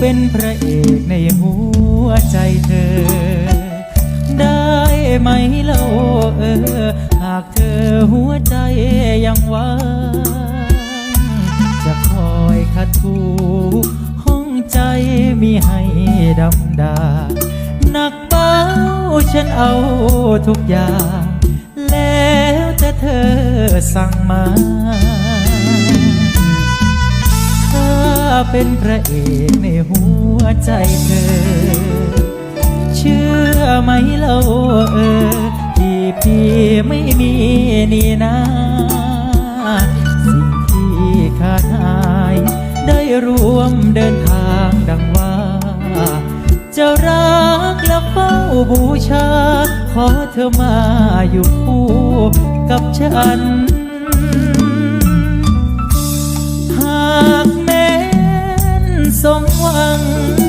เป็นพระเอกในหัวใจเธอ ได้ไหมเล่าเออ หากเธอหัวใจยังว่างจะคอยขัดถูห้องใจมีให้ดำดาหนักเบาฉันเอาทุกอย่าง แล้วจะเธอสั่งมา เป็นพระเอกในหัวใจเธอ เชื่อไหมเล่าเออที่พี่ไม่มีนี่นาสิ่งที่ขาดหาย ได้รวมเดินทางดังว่า จะรักและเฝ้าบูชา ขอเธอมาอยู่คู่กับฉัน สมหวัง